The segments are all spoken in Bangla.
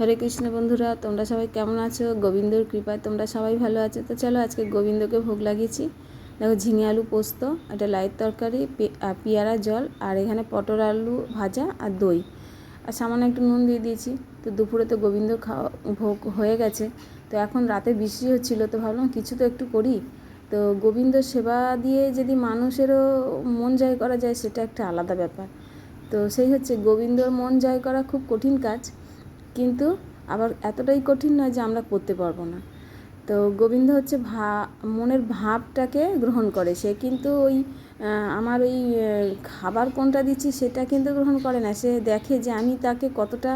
হরে কৃষ্ণ বন্ধুরা, তোমরা সবাই কেমন আছো? গোবিন্দর কৃপায় তোমরা সবাই ভালো আছো। তো চলো আজকে গোবিন্দকে ভোগ লাগিয়েছি। দেখো, ঝিঙে আলু পোস্ত, একটা লাইট তরকারি পেয়ারা জল, আর এখানে পটল আলু ভাজা আর দই। আর সামান্য একটু নুন দিয়ে দিয়েছি। তো দুপুরে তো গোবিন্দ খাওয়া ভোগ হয়ে গেছে। তো এখন রাতে বৃষ্টি হচ্ছিল, তো ভাবলাম কিছু তো একটু করি। তো গোবিন্দ সেবা দিয়ে যদি মানুষেরও মন জয় করা যায়, সেটা একটা আলাদা ব্যাপার। তো সেই হচ্ছে গোবিন্দর মন জয় করা খুব কঠিন কাজ। কিন্তু আবার এতটাই কঠিন নয় যে আমরা করতে পারব না। তো গোবিন্দ হচ্ছে ভা, মনের ভাবটাকে গ্রহণ করে। সে কিন্তু ওই আমার ওই খাবার কোনটা দিচ্ছি সেটা কিন্তু গ্রহণ করে না। সে দেখে যে আমি তাকে কতটা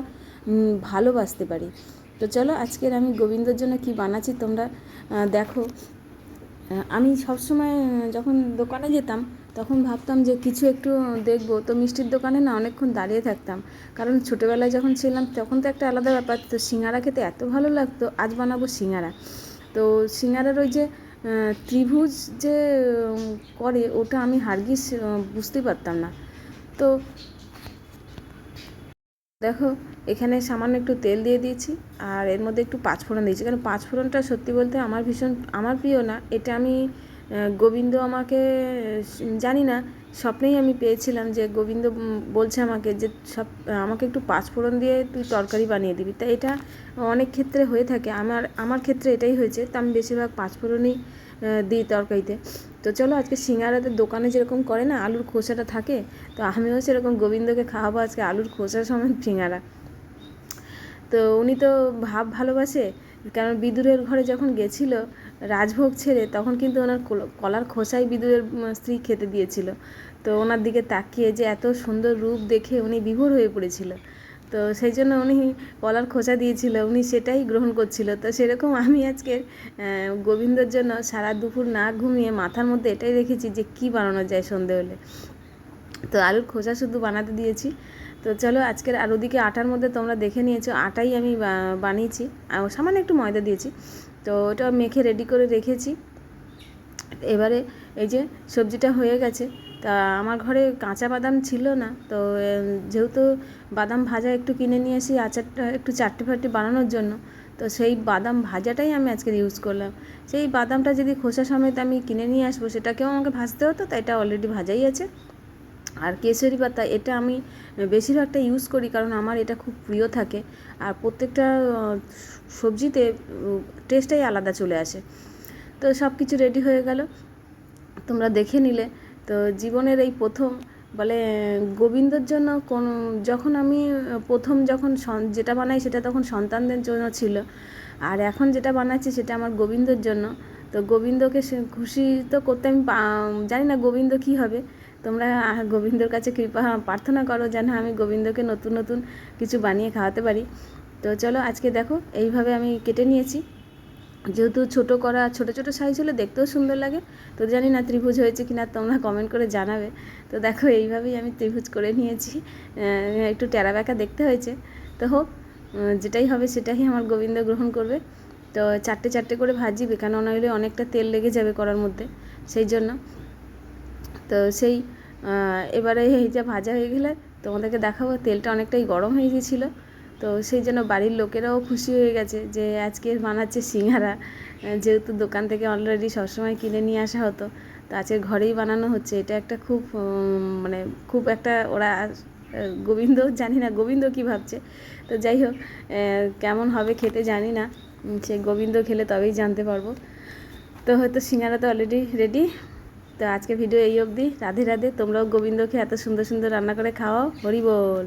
ভালোবাসতে পারি। তো চলো আজকের আমি গোবিন্দর জন্য কি বানাচ্ছি তোমরা দেখো। আমি সবসময় যখন দোকানে যেতাম তখন ভাবতাম যে কিছু একটু দেখব। তো মিষ্টির দোকানে না অনেকক্ষণ দাঁড়িয়ে থাকতাম। কারণ ছোটোবেলায় যখন ছিলাম তখন তো একটা আলাদা ব্যাপার। তো সিঙ্গারা খেতে এত ভালো লাগতো, আজ বানাবো সিঙ্গারা। তো সিঙ্গারার ওই যে ত্রিভুজ যে করে ওটা আমি হারগিস বুঝতেই পারতাম না। তো দেখো, এখানে সামান্য একটু তেল দিয়ে দিয়েছি আর এর মধ্যে একটু পাঁচফোড়ন দিয়েছি। কারণ পাঁচফোড়নটা সত্যি বলতে আমার ভীষণ, আমার প্রিয় না। এটা আমি গোবিন্দ আমাকে জানি না, স্বপ্নেই আমি পেয়েছিলাম যে গোবিন্দ বলছে আমাকে যে সব আমাকে একটু পাঁচফোড়ন দিয়ে তুই তরকারি বানিয়ে দিবি। তা এটা অনেক ক্ষেত্রে হয়ে থাকে। আমার আমার ক্ষেত্রে এটাই হয়েছে তা আমি বেশিরভাগ পাঁচফোড়নই দিই তরকারিতে। তো চলো আজকে সিঙ্গারাতে দোকানে যেরকম করে না আলুর খোসাটা থাকে, তো আমিও সেরকম গোবিন্দকে খাওয়াবো আজকে আলুর খোসা সমান সিঙ্গারা। তো উনি তো ভাব ভালোবাসে, কারণ বিদুরের ঘরে যখন গেছিল রাজভোগ ছেড়ে তখন কিন্তু ওনার কল- কলার খোসাই বিদুরের স্ত্রী খেতে দিয়েছিল। তো ওনার দিকে তাকিয়ে যে এত সুন্দর রূপ দেখে উনি বিভোর হয়ে পড়েছিল। তো সেই জন্য উনি কলার খোসা দিয়েছিল, উনি সেটাই গ্রহণ করছিল। তো সেরকম আমি আজকে গোবিন্দর জন্য সারা দুপুর না ঘুমিয়ে মাথার মধ্যে এটাই রেখেছি যে কি বানানো যায় সন্ধে হলে। তো আলুর খোসা শুধু বানাতে দিয়েছি। তো চলো আজকের আর ওদিকে আটার মধ্যে তোমরা দেখে নিয়েছো, আটাই আমি বানিয়েছি সামান্য একটু ময়দা দিয়েছি। তো ওটা মেখে রেডি করে রেখেছি। এবারে এই যে সবজিটা হয়ে গেছে, তা আমার ঘরে কাঁচা বাদাম ছিল না, তো যেহেতু বাদাম ভাজা একটু কিনে নিয়ে এসি আচারটা একটু চারটে ফাটে বানানোর জন্য, তো সেই বাদাম ভাজাটাই আমি আজকে ইউজ করলাম। সেই বাদামটা যদি খোসা সমেত আমি কিনে নিয়ে আসব, সেটাকেও আমাকে ভাজতে হতো, তাই এটা অলরেডি ভাজাই আছে। আর কেশরি পাতা এটা আমি বেশিরভাগটা ইউজ করি কারণ আমার এটা খুব প্রিয় থাকে। আর প্রত্যেকটা সবজিতে টেস্টটাই আলাদা চলে আসে। তো সব কিছু রেডি হয়ে গেল। তোমরা দেখে নিলে। তো জীবনের এই প্রথম, বলে, গোবিন্দর জন্য কোন, যখন আমি, প্রথম যখন যেটা বানাই সেটা তখন সন্তানদের জন্য ছিল। আর এখন যেটা বানাচ্ছি সেটা আমার গোবিন্দর জন্য। তো গোবিন্দকে খুশি তো করতে আমি জানি না গোবিন্দ কী হবে। তোমরা গোবিন্দর কাছে কৃপা প্রার্থনা করো যেন আমি গোবিন্দকে নতুন নতুন কিছু বানিয়ে খাওয়াতে পারি। তো চলো আজকে দেখো, এইভাবে আমি কেটে নিয়েছি। যেহেতু ছোট করা, ছোট ছোট সাইজ হলে দেখতেও সুন্দর লাগে। তো জানি না ত্রিভুজ হয়েছে কিনা, তোমরা কমেন্ট করে জানাবে। তো দেখো, এইভাবেই আমি ত্রিভুজ করে নিয়েছি। একটু টেরা ব্যাকা দেখতে হয়েছে। তো হোক যেটাই হবে সেটাই আমার গোবিন্দ গ্রহণ করবে। তো চারটে চারটে করে ভাজিবে কেন নইলে অনেকটা তেল লেগে যাবে করার মধ্যে। সেই জন্য তো সেই এবারে এই যে ভাজা হয়ে গেলে তোমাদেরকে দেখাবো, তেলটা অনেকটাই গরম হয়ে গিয়েছিল তো সেই জন্য বাড়ির লোকেরাও খুশি হয়ে গেছে যে আজকে বানাচ্ছে সিঙ্গারা। যেহেতু দোকান থেকে অলরেডি সবসময় কিনে নিয়ে আসা হতো, তো আজকে ঘরেই বানানো হচ্ছে। এটা একটা খুব মানে খুব একটা ওরা গোবিন্দ, জানি না গোবিন্দ কী ভাবছে। তো যাই হোক কেমন হবে খেতে জানি না। সে গোবিন্দ খেলে তবেই জানতে পারব। তো হয়তো সিঙ্গারা তো অলরেডি রেডি তো আজকে ভিডিও এই অবধি। রাধে রাধে, তোমরাও গোবিন্দকে এত সুন্দর সুন্দর রান্না করে খাওয়াও। হরি বল।